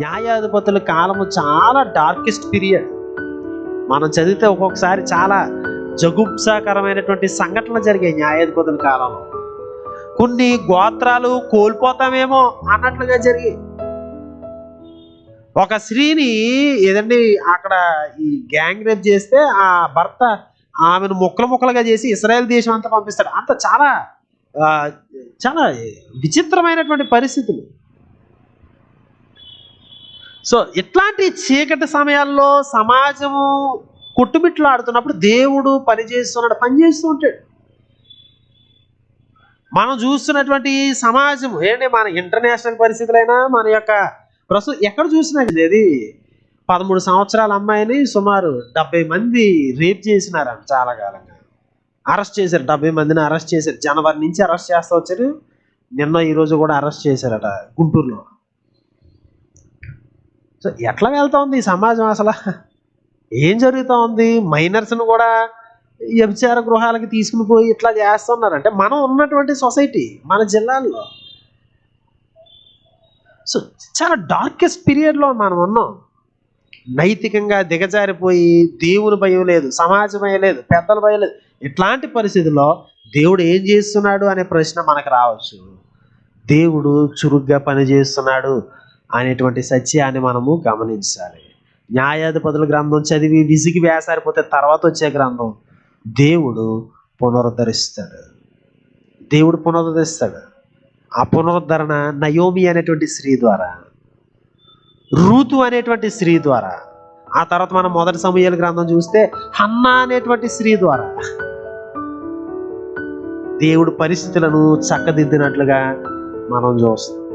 న్యాయాధిపతుల కాలము చాలా డార్కెస్ట్ పీరియడ్ మనం చదివితే ఒక్కొక్కసారి చాలా జగుప్సాకరమైనటువంటి సంఘటనలు జరిగాయి న్యాయాధిపతుల కాలంలో. కొన్ని గోత్రాలు కోల్పోతామేమో అన్నట్లుగా జరిగాయి. ఒక స్త్రీని ఏదండి అక్కడ ఈ గ్యాంగ్ రేప్ చేస్తే ఆ భర్త ఆమెను ముక్కలు ముక్కలుగా చేసి ఇస్రాయల్ దేశం అంతా పంపిస్తాడు. అంత చాలా చాలా విచిత్రమైనటువంటి పరిస్థితులు. సో ఇట్లాంటి చీకటి సమయాల్లో సమాజము కొట్టుమిట్లాడుతున్నప్పుడు దేవుడు పని చేస్తున్నాడు పని ఉంటాడు. మనం చూస్తున్నటువంటి సమాజం ఏంటి మన ఇంటర్నేషనల్ పరిస్థితులైనా మన యొక్క ప్రస్తుతం ఎక్కడ చూసినా ఇది పదమూడు సంవత్సరాల అమ్మాయిని సుమారు డెబ్బై మంది రేప్ చేసినారంట చాలా కాలంగా. అరెస్ట్ చేశారు. డెబ్బై మందిని అరెస్ట్ చేశారు. జనవరి నుంచి అరెస్ట్ చేస్తూ వచ్చారు. నిన్న ఈరోజు కూడా అరెస్ట్ చేశారట గుంటూరులో. సో ఎట్లా వెళ్తా ఉంది ఈ సమాజం అసలు? ఏం జరుగుతూ ఉంది? మైనర్స్ను కూడా వ్యభిచార గృహాలకి తీసుకుని పోయి ఇట్లా చేస్తున్నారు. అంటే మనం ఉన్నటువంటి సొసైటీ మన జిల్లాల్లో. సో చాలా డార్కెస్ట్ పీరియడ్లో మనం ఉన్నాం. నైతికంగా దిగజారిపోయి దేవుని భయం లేదు సమాజ భయం లేదు పెద్దల భయం లేదు. ఇట్లాంటి పరిస్థితుల్లో దేవుడు ఏం చేస్తున్నాడు అనే ప్రశ్న మనకు రావచ్చు. దేవుడు చురుగ్గా పనిచేస్తున్నాడు అనేటువంటి సత్యాన్ని మనము గమనించాలి. న్యాయాధిపతుల గ్రంథం చదివి విసిగి వేసారిపోతే తర్వాత వచ్చే గ్రంథం దేవుడు పునరుద్ధరిస్తాడు. దేవుడు పునరుద్ధరిస్తాడు. ఆ పునరుద్ధరణ నయోమి అనేటువంటి స్త్రీ ద్వారా రూతు అనేటువంటి స్త్రీ ద్వారా ఆ తర్వాత మనం మొదటి సమయాల గ్రంథం చూస్తే హన్నా అనేటువంటి స్త్రీ ద్వారా దేవుడు పరిస్థితులను చక్కదిద్దినట్లుగా మనం చూస్తాం.